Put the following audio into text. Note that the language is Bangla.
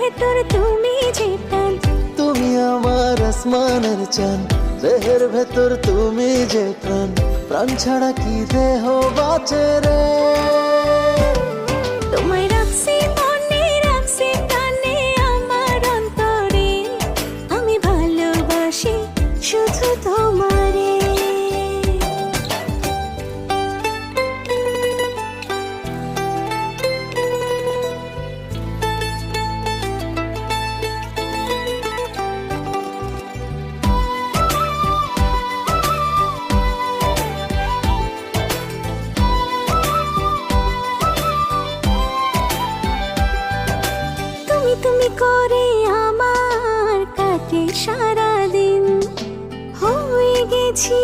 ভেতর তুমি যে প্রাণ। তুমি আমার আসমানের চান, দেহের ভেতর তুমি যে প্রাণ। প্রাণ ছাড়া কি দেহ বাঁচে রে? তুমি করে আমার কাটে সারাদিন? হয়ে গেছি